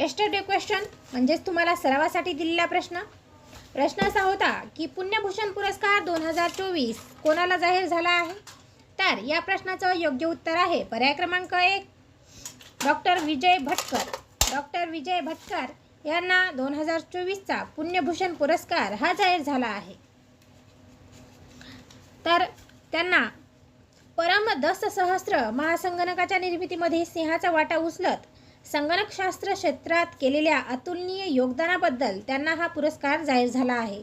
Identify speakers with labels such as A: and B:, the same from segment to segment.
A: Yesterday question म्हणजेच तुम्हाला सरावासाठी दिलेला प्रश्न. प्रश्न असा होता की पुण्यभूषण पुरस्कार दोन हजार चोवीस कोणाला जाहीर झाला आहे? तर या प्रश्नाचं योग्य उत्तर आहे पर्याय क्रमांक एक डॉक्टर विजय भटकर. डॉक्टर विजय भटकर यांना दोन हजार चोवीसचा पुण्यभूषण पुरस्कार हा जाहीर झाला आहे. तर त्यांना परम दस सहस्र महासंगणकाच्या निर्मितीमध्ये सिंहाचा वाटा उचलत संगणकशास्त्र क्षेत्रात केलेल्या अतुलनीय योगदानाबद्दल त्यांना हा पुरस्कार जाहीर झाला आहे.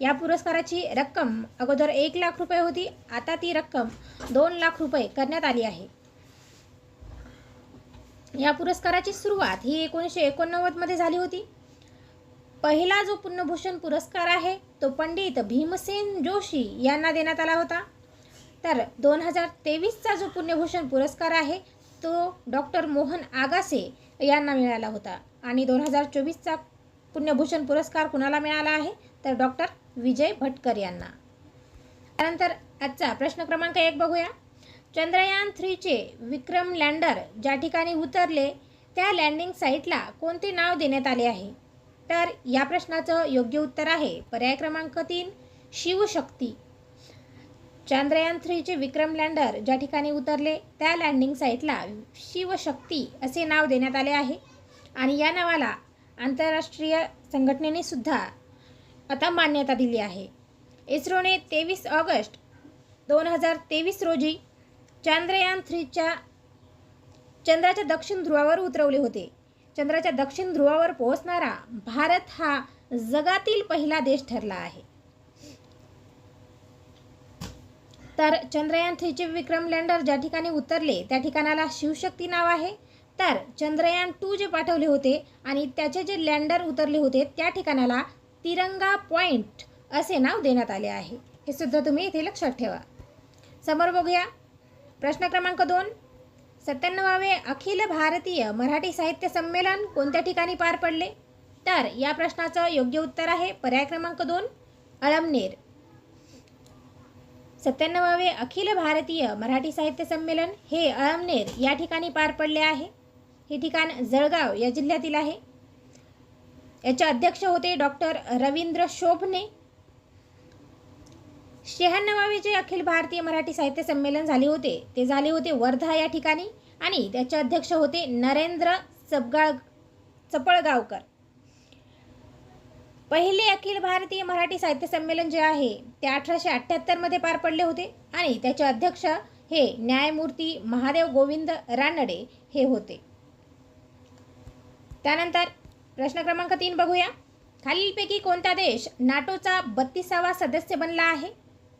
A: या पुरस्काराची रक्कम अगोदर एक लाख रुपये होती आता ती रक्कम दोन लाख रुपये करण्यात आली आहे. या पुरस्काराची सुरुवात ही एकोणीसशे एकोणनव्वदमध्ये झाली होती. पहिला जो पुण्यभूषण पुरस्कार आहे तो पंडित भीमसेन जोशी यांना देण्यात आला होता. तर दोन हजार तेवीसचा जो पुण्यभूषण पुरस्कार आहे तो डॉक्टर मोहन आगासे यांना मिळाला होता. आणि दोन हजार चोवीसचा पुण्यभूषण पुरस्कार कुणाला मिळाला आहे? तर डॉक्टर विजय भटकर यांना. त्यानंतर आजचा प्रश्न क्रमांक एक बघूया. चंद्रयान थ्रीचे विक्रम लँडर ज्या ठिकाणी उतरले त्या लँडिंग साईटला कोणते नाव देण्यात आले आहे? तर या प्रश्नाचं योग्य उत्तर आहे. पर्याय क्रमांक तीन शिवशक्ती. चांद्रयान थ्रीचे विक्रम लँडर ज्या ठिकाणी उतरले त्या लँडिंग साईटला शिवशक्ती असे नाव देण्यात आले आहे. आणि या नावाला आंतरराष्ट्रीय संघटनेने सुद्धा आता मान्यता दिली आहे. इस्रोने तेवीस ऑगस्ट दोन हजार तेवीस रोजी चांद्रयान थ्रीच्या चंद्राच्या दक्षिण ध्रुवावर उतरवले होते. चंद्राच्या दक्षिण ध्रुवावर पोहोचणारा भारत हा जगातील पहिला देश ठरला आहे. तर चंद्रयान थ्रीचे विक्रम लँडर ज्या ठिकाणी उतरले त्या ठिकाणाला शिवशक्ती नाव आहे. तर चंद्रयान टू जे पाठवले होते आणि त्याचे जे लँडर उतरले होते त्या ठिकाणाला तिरंगा पॉइंट असे नाव देण्यात आले आहे. हे सुद्धा तुम्ही इथे लक्षात ठेवा. समोर बघूया. प्रश्न क्रमांक दोन. सत्त्याण्णवावे अखिल भारतीय मराठी साहित्य संमेलन कोणत्या ठिकाणी पार पडले? तर या प्रश्नाचं योग्य उत्तर आहे. पर्याय क्रमांक दोन अळमनेर. सत्त्याण्णवावे अखिल भारतीय मराठी साहित्य संमेलन हे अळमनेर या ठिकाणी पार पडले आहे. हे ठिकाण जळगाव या जिल्ह्यातील आहे. याचे अध्यक्ष होते डॉक्टर रवींद्र शोभने. शहाण्णवावे जे अखिल भारतीय मराठी साहित्य संमेलन झाले होते ते झाले होते वर्धा या ठिकाणी आणि त्याचे अध्यक्ष होते नरेंद्र चपगाळ चपळगावकर पहिले अखिल भारतीय मराठी साहित्य संमेलन जे आहे ते अठराशे अठ्ठ्याहत्तरमध्ये पार पडले होते आणि त्याचे अध्यक्ष हे न्यायमूर्ती महादेव गोविंद रानडे हे होते. त्यानंतर प्रश्न क्रमांक तीन बघूया. खालीलपैकी कोणता देश नाटोचा बत्तीसावा सदस्य बनला आहे?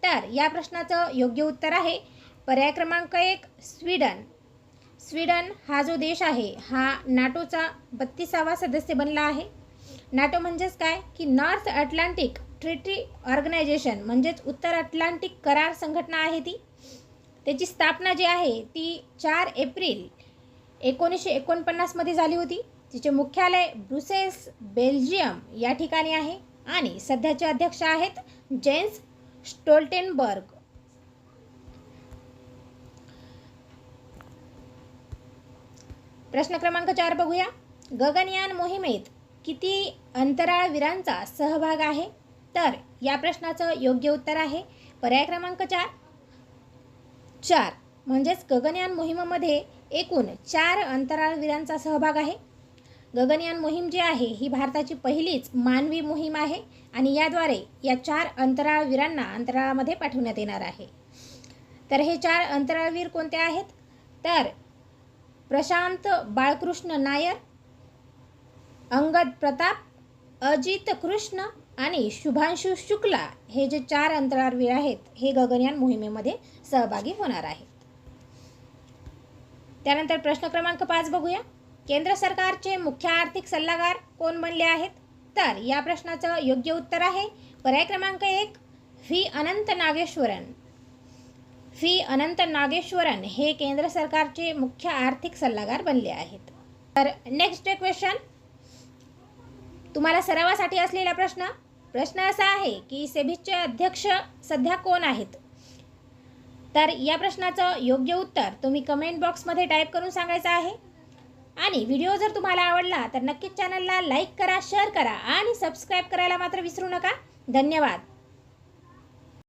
A: तर या प्रश्नाचं योग्य उत्तर आहे पर्याय क्रमांक एक स्वीडन. स्वीडन हा जो देश आहे हा नाटोचा बत्तीसावा सदस्य बनला आहे. नाटो म्हणजेच काय? की नॉर्थ अटलांटिक ट्रिटी ऑर्गनायझेशन म्हणजेच उत्तर अटलांटिक करार संघटना आहे ती. त्याची स्थापना जी आहे ती चार एप्रिल एकोणीसशे एकोणपन्नासमध्ये झाली होती. तिचे मुख्यालय ब्रुसेल्स बेल्जियम या ठिकाणी आहे. आणि सध्याचे अध्यक्ष आहेत जेन्स स्टोल्टेनबर्ग. प्रश्न क्रमांक चार बघूया. गगनयान मोहिमेत किती अंतराळवीरांचा सहभाग आहे? तर या प्रश्नाचं योग्य उत्तर आहे पर्याय क्रमांक चार. चार. म्हणजेच गगनयान मोहिमेमध्ये एकूण चार अंतराळवीरांचा सहभाग आहे. गगनयान मोहीम जी आहे ही भारताची पहिलीच मानवी मोहीम आहे आणि याद्वारे या चार अंतराळवीरांना अंतराळामध्ये पाठवण्यात येणार आहे. तर हे चार अंतराळवीर कोणते आहेत? तर प्रशांत बाळकृष्ण नायर अंगद प्रताप अजित कृष्ण आणि शुभांशु शुक्ला हे जे चार अंतराळवीर आहेत हे गगनयान मोहिमेमध्ये सहभागी होणार आहेत. त्यानंतर प्रश्न क्रमांक पाच बघूया. केंद्र सरकारचे मुख्य आर्थिक सल्लागार कोण बनले आहेत? तर या प्रश्नाचं योग्य उत्तर आहे पर्याय क्रमांक एक व्ही. अनंत नागेश्वरन. व्ही. अनंत नागेश्वरन हे केंद्र सरकारचे मुख्य आर्थिक सल्लागार बनले आहेत. तर नेक्स्ट क्वेश्चन तुम्हाला सरावासाठी असलेला प्रश्न? प्रश्न असा आहे की सेबीचे अध्यक्ष सध्या कोण आहेत? तर या प्रश्नाचं योग्य उत्तर तुम्ही कमेंट बॉक्समध्ये टाईप करून सांगायचं आहे. आणि व्हिडिओ जर तुम्हाला आवडला तर नक्कीच चॅनलला लाईक करा शेअर करा आणि सबस्क्राईब करायला मात्र विसरू नका. धन्यवाद.